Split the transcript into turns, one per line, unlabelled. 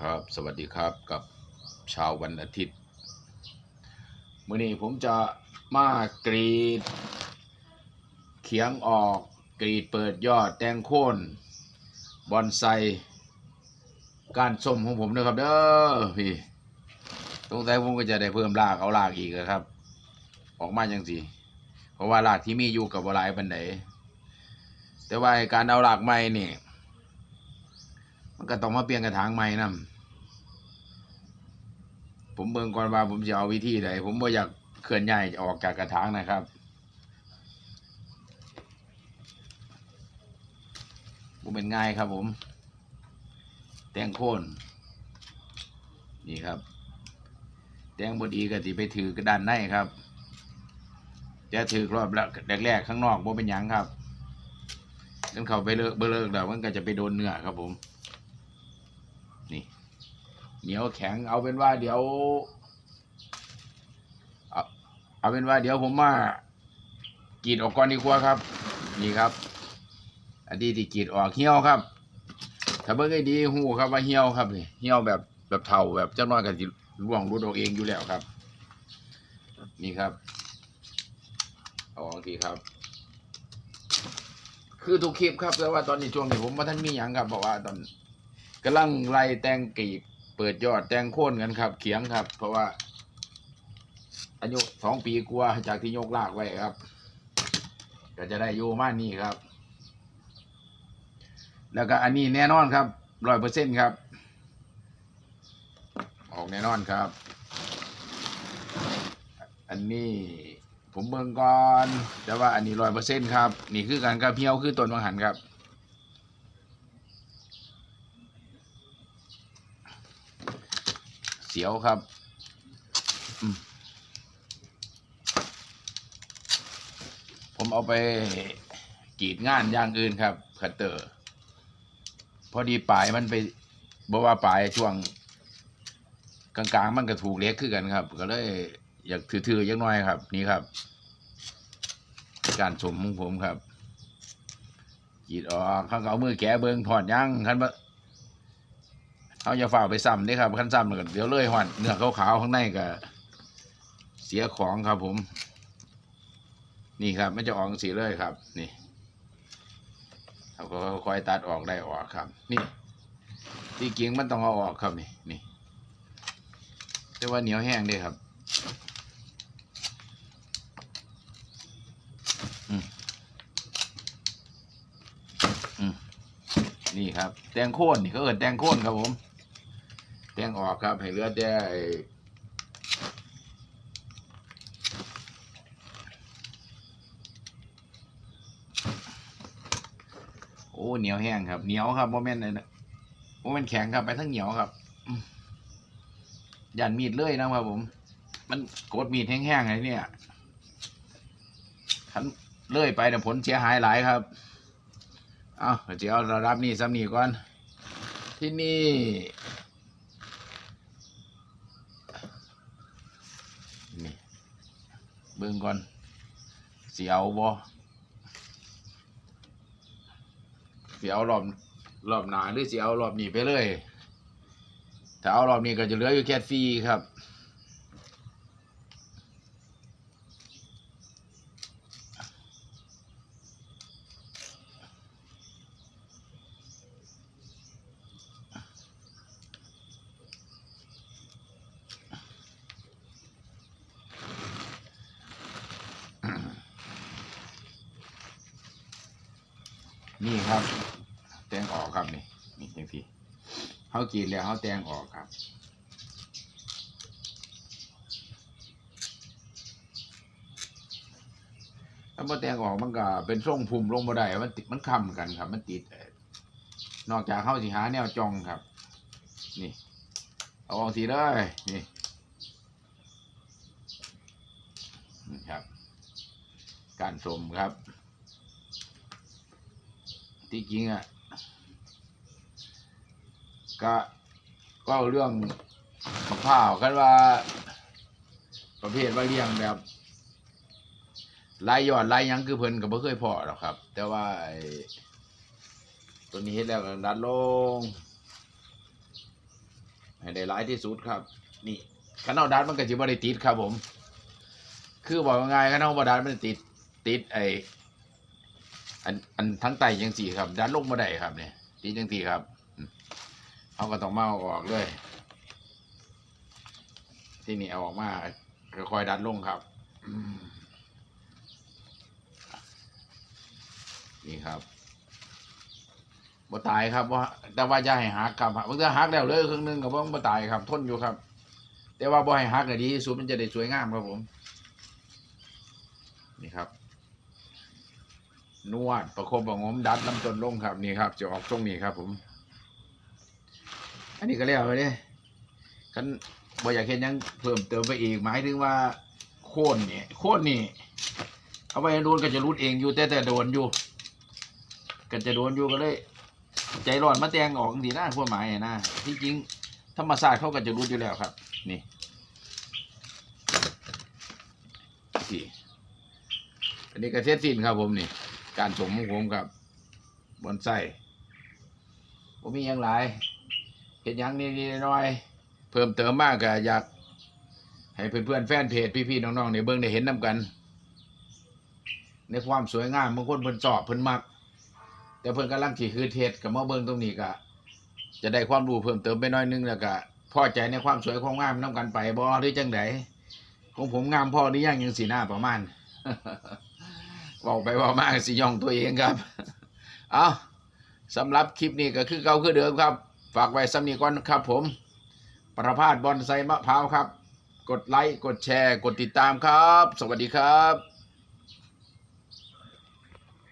ครับ สวัสดีครับกับเชาววันอาทิตย์มื่อนี้ผมจะมากรีด เขียงออกกรีดเปิดยอดแตงโคนบอนไซกานส้มของผมนะครับเด้อพี่สงสัยผมก็จะได้เพิ่มรากเอารากอีกครับ ออกมาจังสิเพราะว่ารากที่มีอยู่กับวลายปันไดแต่ว่าการเอารากใหม่นี่ มันก็ต้องมาเปลี่ยนกระถางใหม่นํผมเบิ่งก่อนว่าผมจะเอาวิธีใดผมบ่อยากเคลื่อนย้ายออกจากกระถางนะครับผมเป็นง่ายครับผม แตงโค่นนี่ครับ แตงบดีก็สิไปถือกระดานในครับจะถือรอบแรกๆข้างนอกบ่เป็นหยังครับกันเข้าไปเลิกเบเลิกแล้วมันก็จะไปโดนเนื้อครับผม เหนียวแข็ง เอาเป็นว่าเดี๋ยว เอาเอาเป็นว่าเดี๋ยวผมมากรีดออกก่อนดีกว่าครับ นี่ครับ อันนี้ที่กรีดออกเหี่ยวครับ ถ้าเบิ่งให้ดีหูครับว่าเหี่ยวครับนี่เหี่ยวแบบแบบเท่าแบบเจ้าน้อยกับร่วงรุดออกเองอยู่แล้วครับ นี่ครับเอาออกทีครับ คือทุกคลิปครับแต่ว่าตอนนี้ช่วงนี้ผมมาท่านมีหยังครับบอกว่าตอนกำลังไล่แตงกรีบ เปิดยอดแตงโค่นกันครับ เขียงครับ เพราะว่า อายุสองปีกว่าจากที่ยกลากไว้ครับ ก็จะได้อยู่มากนี่ครับ แล้วก็อันนี้แน่นอนครับร้อยเปอร์เซ็นครับ ออกแน่นอนครับ อันนี้ผมเบิ่งก่อน แต่ว่าอันนี้ร้อยเปอร์เซ็นครับ นี่คือการกระเพี้ยวคือต้นวังหันครับ สียวครับผมเอาไปกรีดงานอย่างอื่นครับคัตเตอร์ พอดีปลายมันไปบอกว่าปลายช่วง กลางๆ มันก็ถูกเล็กขึ้นกันครับ ก็เลยอยากถือๆยังน้อยครับ นี่ครับ การสมของผมครับกรีดออกเขาก็เอามือแกะเบิงถอดยังคันว่า เอาอย่าฝ่าไปซ้ำเด้ครับขั้นซ้ำแล้วก็เดี๋ยวเลยหอนเนื้อขาวๆข้างในก็เสียของครับผม นี่ครับไมันจะออกสีเลยครับ นี่เราก็ค่อยตัดออกได้ออกครับ นี่ ที่กิ่งมันต้องเอาออกครับนี่นี่แต่ว่าเหนียวแห้งด้ครับนี่ครับ แตงโค่นนี่เขาเอิดแตงโค่นครับผม แตงออกครับ ให้เหลือแต่ไอ้โอ้เหนียวแห้งครับเหนียวครับโมเมนต์เลยนะโมเมนต์แข็งครับไปทั้งเหนียวครับอืมยันมีดเลื่อยนะครับผม มันกดมีดแห้งๆไงเนี่ยขันเลื่อยไปแต่ผลเสียหายหลายครับ เอาเดี๋ยวเรารับนี่ซ้ำนี่ก่อน ที่นี่ เบิ่งก่อนเสียวบ่เสียวรอบรอบหนาหรือเสียวรอบนี้ไปเลยถ้าเอารอบนี้ก็จะเหลืออยู่แค่ฟรีครับ นี่ครับ แตงออกครับนี่นี่จังซี่เขากรีดแล้วเขาแตงออกครับถ้าบ่แตงออกมันก็เป็นทรงภูมิลงบ่ได้มันติดมันค้ำกันครับ มันติดนอกจากเขาสิหาแนวจองครับ นี่ เอาออกสีเลยนี่นี่ครับ การสมครับ ที่จริงอะก็ก็เอาเรื่องมะพร้าวกันว่า ประเภทว่าเลี้ยงแบบลายยอดลายยังคือเพิ่นก็บ่เคยพอหรอกครับ แต่ว่าตัวนี้เฮ็ดแล้วก็ดัดลงได้หลายที่สุดครับ นี่คันเอาดัดมันก็สิบ่ได้ติดครับผม คือบอกง่ายๆคันเอาบ่ดัดมันติดติดไอ อันอันทั้งไตจังสี่ครับดันลงมาได้ครับเนี่ยติดจังสี่ครับเอาก็ต้องมาเอาออกเลย ที่นี่เอาออกมาค่อยๆดันลงครับนี่ครับบ่ตายครับว่าแต่ว่าอย่าให้หักครับบางทีหักแล้วเลยครึ่งหนึงกับว่าบ่ตายครับ ทนอยู่ครับ แต่ว่าบ่ให้หักก็ดีสุดมันจะได้สวยงามครับผม นี่ครับ นวดประคบประงมดัดลำต้นลงครับนี่ครับจะออกตรงนี้ครับ ผม อันนี้ก็แล้วไปเด้คันบ่อยากเห็นยังเพิ่มเติมไปอีกหมายถึงว่า โค่นนี่โค่นนี่เอาไว้โดนก็จะรุดเองอยู่แต่แต่โดนอยู่ก็จะโดนอยู่ก็เลย ใจร้อนมาแตงออกดีนะพวกหมายนะที่จริงธรรมศาสตร์เขาก็จะรู้อยู่แล้วครับ นี่ที่อันนี้ก็เสร็จสิ้นครับผมนี่ การสมของผมครับบอนไส้ผมมีอย่างไรเห็นอย่างนี้ๆน้อยๆเพิ่มเติมมากก็อยาก ให้เพื่อนๆแฟนเพจพี่ๆน้องๆในเบิ้องได้เห็นนํกัน ในความสวยงามบางคนเพิ่นชอบเพิ่นมัก แต่เพิ่นกำลังสิคือเทศกับมาเบิ่งตรงนี้ก็จะได้ความรู้เพิ่มเติมไปน้อยนึงแล้วก็พอใจในความสวยความงามนํกันไปบ่หรือจังไดของผมงามพอหรือยังยังสีหน้าประมาณ บอกไปว้ามาสิย่องตัวเองครับ เอาสำหรับคลิปนี้ก็คือเก่าคือเดิมครับ ฝากไว้สำนีก่อนครับผม ประพาสบอลไซมะพร้าวครับ กดไลค์ กดแชร์ กดติดตามครับ สวัสดีครับ